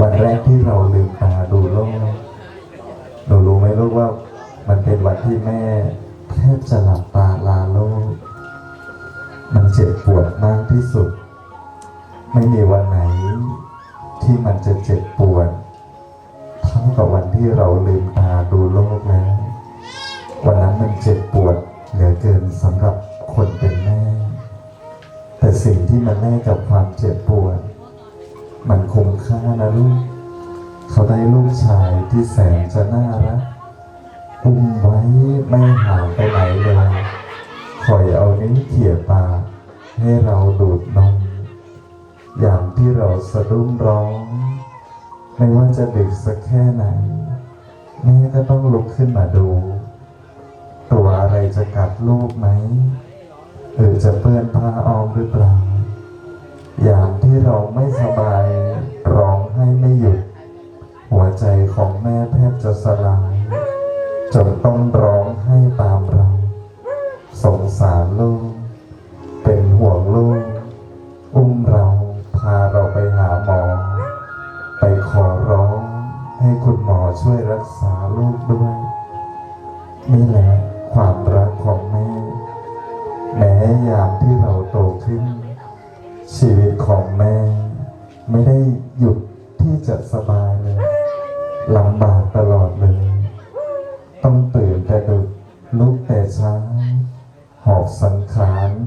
วันแรกที่เราลืมตาดูโลกหนูรู้ไหมลูกว่า มันเป็นวันที่แม่แทบจะหลับตาลาโลก มันเจ็บปวดมากที่สุด ไม่มีวันไหน ที่มันจะเจ็บปวดเท่ากับวันที่เราลืมตาดูโลกแล้ว วันนั้นมันเจ็บปวดเหลือเกินสำหรับคนเป็นแม่ แต่สิ่งที่มันแลกกับความเจ็บปวด มันคุ้มค่านะลูก เขาได้ลูกชายที่แสนจะน่ารักอุ้มไว้ไม่ห่างไปไหนเลยคอยเอานิ้วเขี่ยปากให้เราดูดนม อย่างที่เราสะดุ้งร้อง ไม่ว่าจะดึกสักแค่ไหน แม่ก็ต้องลุกขึ้นมาดู ตัวอะไรจะกัดลูกไหมหรือจะเปื้อนผ้าอ้อมหรือเปล่า อย่างที่เราไม่สบายร้องให้ไม่หยุด หัวใจของแม่แทบจะสลายจนต้องร้องให้ตามเรา สงสารลูก เป็นห่วงลูก อุ้มเราพาเราไปหาหมอ ไปขอร้องให้คุณหมอช่วยรักษาลูกด้วยนี่แหละ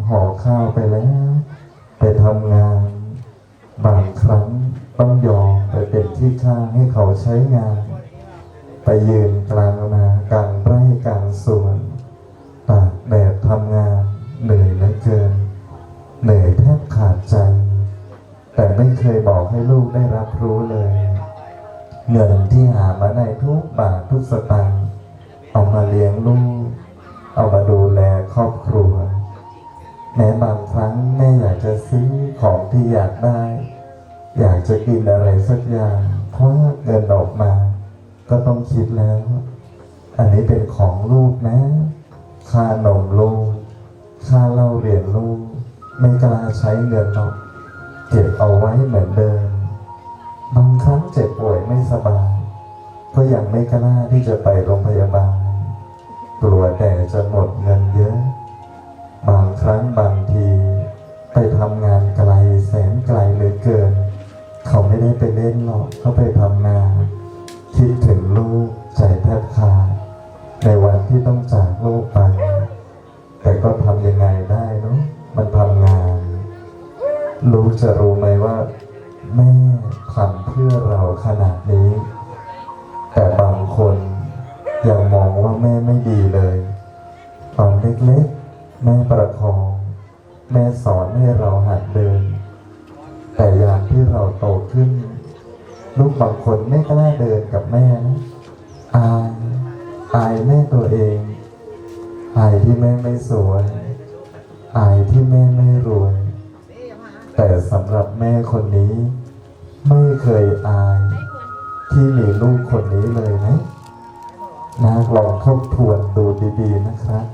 ห่อข้าวไปแล้ว ไปทำงาน บางครั้งต้องยอมไปเป็นที่ข้างให้เขาใช้งาน ไปยืนกลางนากลางไร่กลางสวนตากแดดทำงานเหนื่อยเหลือเกิน เหนื่อยแทบขาดใจ แต่ไม่เคยบอกให้ลูกได้รับรู้เลยเงินที่หามาได้ทุกบาททุกสตางค์เอามาเลี้ยงลูก เอามาดูแลครอบครัว แม้บางครั้งแม่อยากจะซื้อของที่อยากได้ อยากจะกินอะไรสักอย่างเพราะเงินออกมา ก็ต้องคิดแล้ว อันนี้เป็นของลูกนะ ค่านมลูก ค่าเล่าเรียนลูก ไม่กล้าใช้เงินหรอกเก็บเอาไว้เหมือนเดิม บางครั้งเจ็บป่วยไม่สบายก็ยังไม่กล้าที่จะไปโรงพยาบาลกลัวแต่จะหมดเงินเยอะ บางครั้งบางที ไปทำงานไกลแสนไกลเหลือเกิน เขาไม่ได้ไปเล่นหรอกเขาไปทำงาน คิดถึงลูกใจแทบขาดในวันที่ต้องจากโลกไป แต่ก็ทำยังไงได้เนาะมันทำงานลูกจะรู้ไหมว่า แม่ทำเพื่อเราขนาดนี้ แต่บางคนยังมองว่าแม่ไม่ดีเลย ตอนเล็ก แม่ประคอง แม่สอนให้เราหัดเดิน แต่ยามที่เราโตขึ้น ลูกบางคนไม่กล้าเดินกับแม่นะอายอายแม่ตัวเองอายที่แม่ไม่สวยอายที่แม่ไม่รวย แต่สำหรับแม่คนนี้ ไม่เคยอาย ที่มีลูกคนนี้เลยนะนาลองทบทวนดูดีๆนะครับ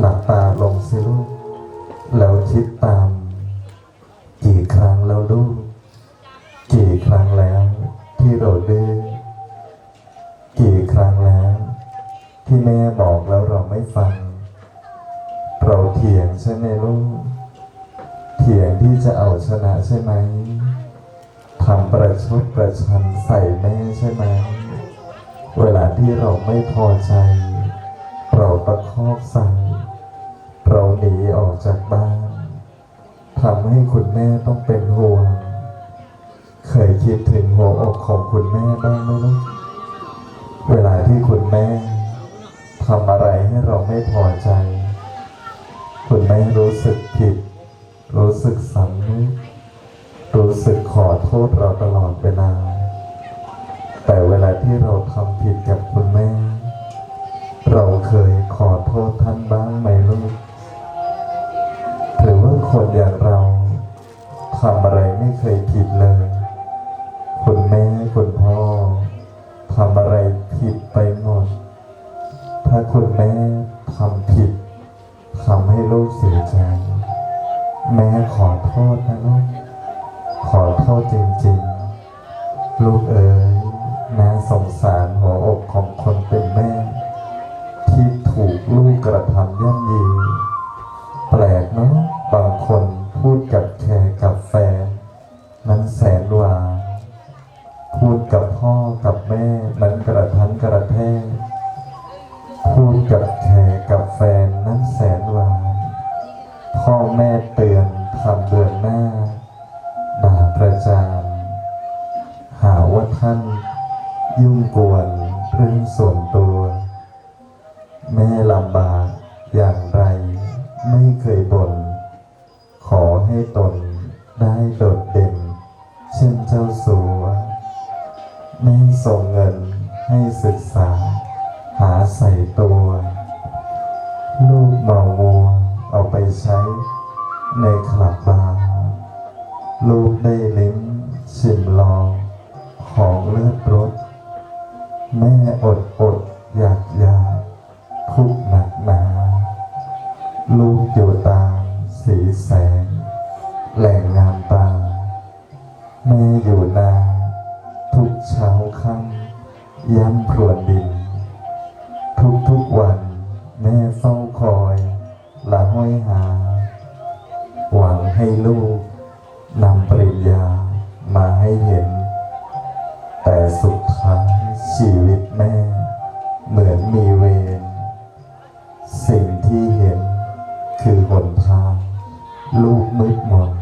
หลับตาลงสิลูกแล้วคิดตาม กี่ครั้งแล้วลูก กี่ครั้งแล้วที่เราดื้อกี่ครั้งแล้ว ที่แม่บอกแล้วเราไม่ฟัง เราเถียงใช่ไหมลูก เถียงที่จะเอาชนะใช่ไหมทำประชดประชันใส่แม่ใช่ไหม เวลาที่เราไม่พอใจ เราตะคอกใส่ จากบ้านทำให้คุณแม่ต้องเป็นห่วง เคยคิดถึงหัวอกของคุณแม่บ้างไหมลูกเวลาที่คุณแม่ทำอะไรให้เราไม่พอใจ คุณแม่รู้สึกผิด รู้สึกสำนึกรู้สึกขอโทษเราตลอดเวลา แต่เวลาที่เราท ไม่เคยผิดเลย คุณแม่คุณพ่อทำอะไรผิดไปหมด ถ้าคุณแม่ทำผิดทำให้ลูกเสียใจ แม่ขอโทษนะลูก ขอโทษจริงๆ ลูกเอ๋ยแม่สงสาร lưu mịt mờ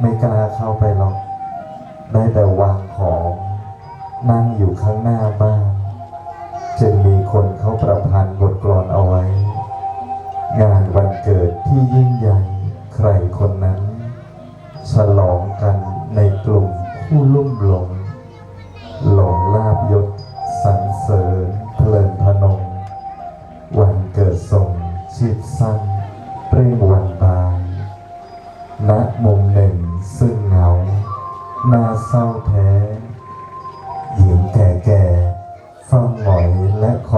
ไม่กล้าเข้าไปหรอก ได้แต่วางของนั่งอยู่ข้างหน้าบ้านจึงมีคนเขาประพันธ์บทกลอนเอาไว้ งานวันเกิดที่ยิ่งใหญ่ใครคนนั้น ฉลองกันในกลุ่มผู้ลุ่มหลง หลงลาบยศ เศร้าแท้หญิงแก่แก่เศร้าหงอยและคอ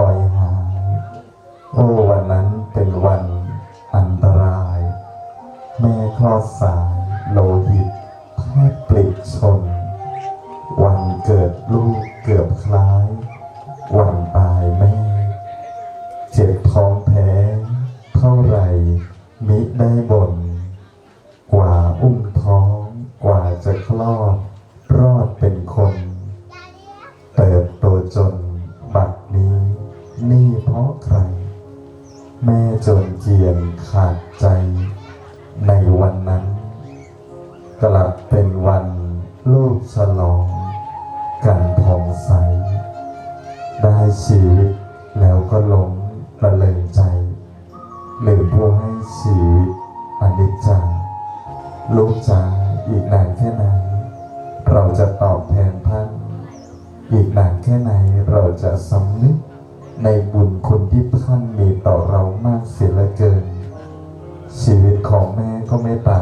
ก็ไม่เปล่า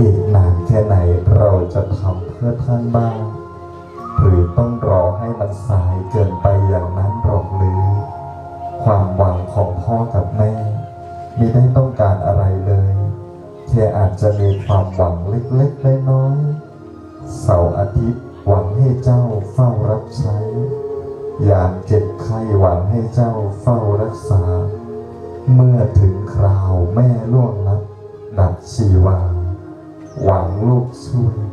อีกนานแค่ไหนเราจะทำเพื่อท่านบ้าง หรือต้องรอให้มันสายเกินไปอย่างนั้นหรอกหรือ ความหวังของพ่อกับแม่ไม่ได้ต้องการอะไรเลยแค่อาจจะมีความหวังเล็กๆน้อยๆเสาร์อาทิตย์หวังให้เจ้าเฝ้ารับใช้ยากเจ็บไข้หวังให้เจ้าเฝ้ารักษา เมื่อถึงคราวแม่ล่วงลับดับชีวา Quần.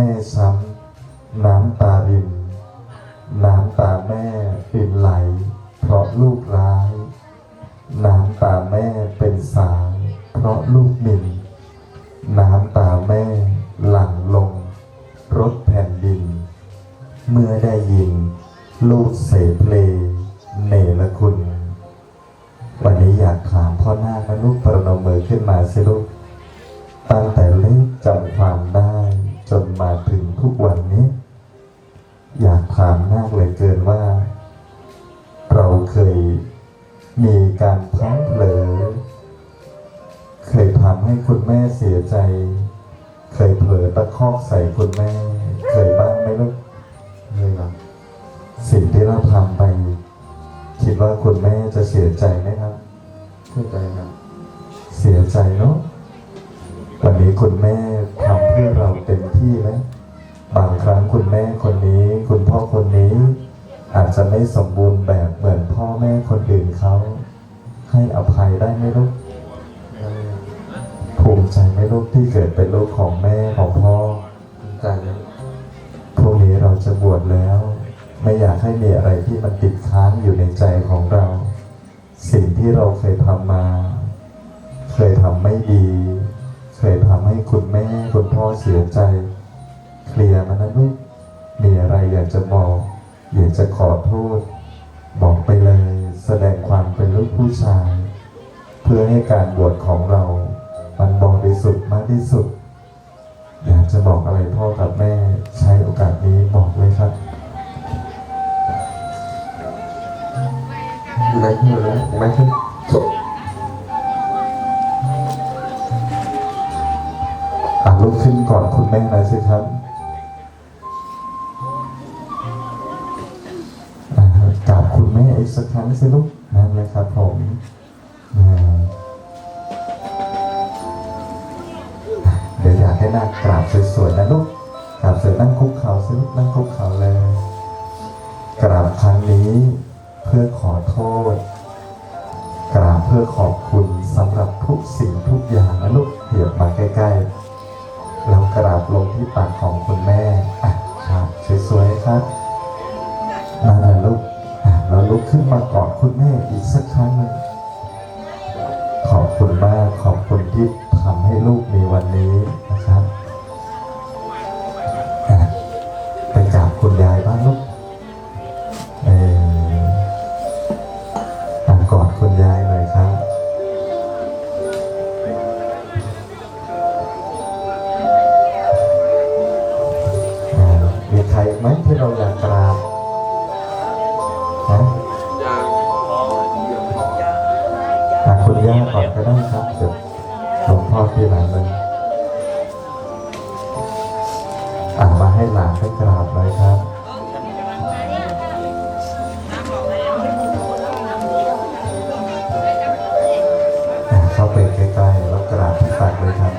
แม่ซ้ำน้ำตารินน้ำตาแม่ มีการพลั้งเผลอ เคยทำให้คุณแม่เสียใจ เคยเผลอตะคอกใส่คุณแม่ เคยบ้างไหมลูกเคยครับสิ่งที่เราทำไป คิดว่าคุณแม่จะเสียใจไหมครับเข้าใจครับ เสียใจเนาะวันนี้คุณแม่ทำเพื่อเราเต็มที่ไหมบางครั้งคุณแม่คนนี้ คุณพ่อคนนี้ อาจจะไม่สมบูรณ์แบบเหมือนพ่อแม่คนอื่นเขาให้อภัย ไหมลูกภูมิใจไหมลูกที่เกิดเป็นลูกของแม่ของพ่อเข้าใจพรุ่งนี้เราจะบวชแล้ว ไม่อยากให้มีอะไรที่มันติดค้างอยู่ในใจของเรา สิ่งที่เราเคยทำมา เคยทำไม่ดี เคยทำให้คุณแม่คุณพ่อเสียใจ เคลียร์มันนะลูกมีอะไรอยากจะบอก อยากจะขอโทษ บอกไปเลย แสดงความเป็นลูกผู้ชาย พื่อให้การบวชของเรา มันบริสุทธิ์มากที่สุด กราบสวยๆนะลูกกราบสวยนั่งคุกเข่าสิลูกนั่งคุกเข่าเลยกราบครั้งนี้เพื่อขอโทษ กราบเพื่อขอบคุณสำหรับทุกสิ่งทุกอย่างนะลูกเหยียบมาใกล้ๆแล้วกราบลงที่ปากของคุณ เข้าไปใกล้ๆแล้วกราบที่ตักเลยครับ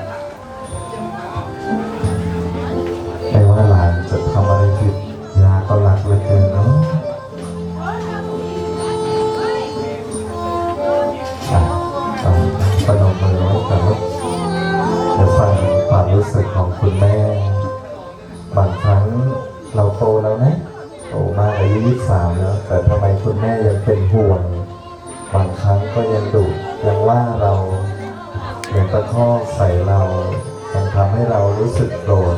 ไม่ว่าหลานจะทำอะไรผิดยาก็รักเหลือเกินเนาะปนมมือไว้กับลูกเดี๋ยวฟังความรู้สึกของคุณแม่ บางครั้งเราโตแล้วนะโตมากอายุยี่สามแล้วแต่ทำไมคุณแม่ยังเป็นห่วง บางครั้งก็ยังดุยังว่าเรา ตะคอกใส่เรายังทำให้เรารู้สึกโกรธ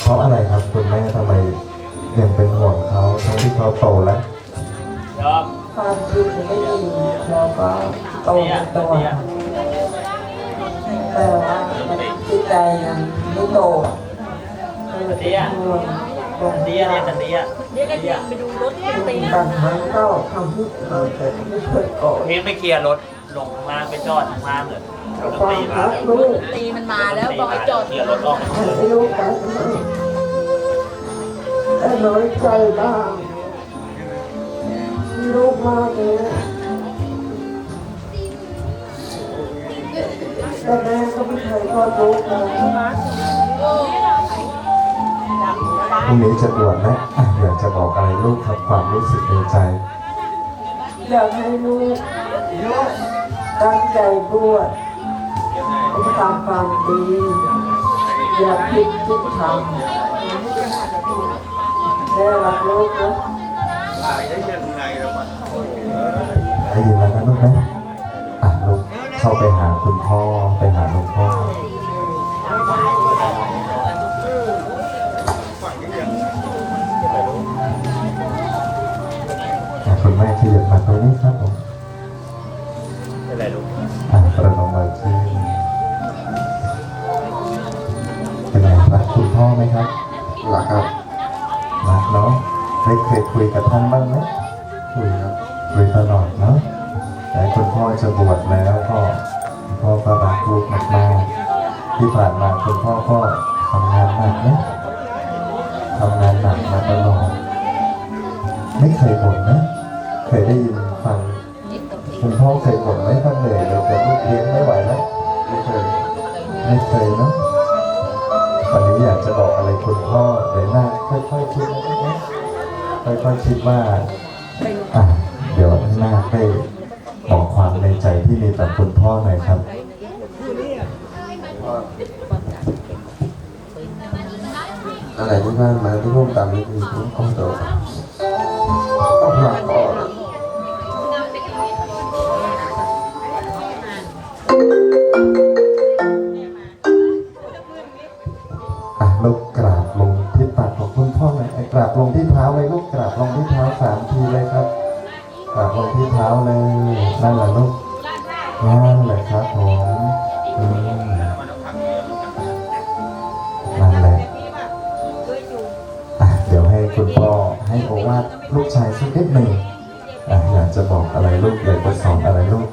เพราะอะไรครับคุณแม่ทำไมยังเป็นห่วงเขาทั้งที่เขาโตแล้วความคิดไม่ดีแล้วก็โตในตัวแต่ว่าจิตใจยังไม่โตคือเป็นห่วงเตี้ยเนี่ยแต่เดียเรียกกันยิงไปดูรถเนี่ยตีบางครั้งก็ทำให้เราเกิดไม่เคยโกรธพี่ไม่เคลียร์รถลงข้างล่างไปจอดข้างล่างเลย ความตีมารักลูกตีมันมาแล้วบอกให้จอดเคลียร์รถออกให้ลูกกันแต่น้อยใจบ้างลูกมากเลยนะแต่แม่ก็ไม่เคยทอดลูกนะพรุ่งนี้จะบวชนะอะอยากจะบอกอะไรลูกครับความรู้สึกในใจ อยากให้ลูกตั้งใจบวช ทำความดี อย่าคิดคิดทำแม่รักลูกนะได้ยินแล้วนะลูกนะอะลูกเข้าไปหาคุณพ่อไปหาหลวงพ่อคุณแม่ขยับมาตรงนี้ครับผม พ่อไหมครับหลักครับรักเนาะได้เคยคุยกับท่านบ้างไหมคุยครับคุยตลอดเนาะแต่คุณพ่อจะบวชแล้วก็คุณพ่อก็รักลูกมากๆที่ผ่านมาคุณพ่อก็ทำงานหนักนะทำงานหนักมาตลอดไม่เคยบ่นนะ เคยได้ยินฟังคุณพ่อเคยบ่นไหมว่าเหนื่อยเลยแต่ลูกเลี้ยงไม่ไหวแล้วไม่เคยไม่เคยเนาะ วันนี้อยากจะบอกอะไรคุณพ่อเดี๋ยวหน้าค่อยๆคิดนะค่อยๆคิดว่าอะเดี๋ยวหน้าได้บอกความในใจที่มีต่อคุณพ่อหน่อยครับอะไรที่บ้านมาที่ร่วมตามนี่คือผมขอโทษต้องหลั นิดหนึ่งอะอยากจะบอกอะไรลูกอยากจะสอนอะไรลูก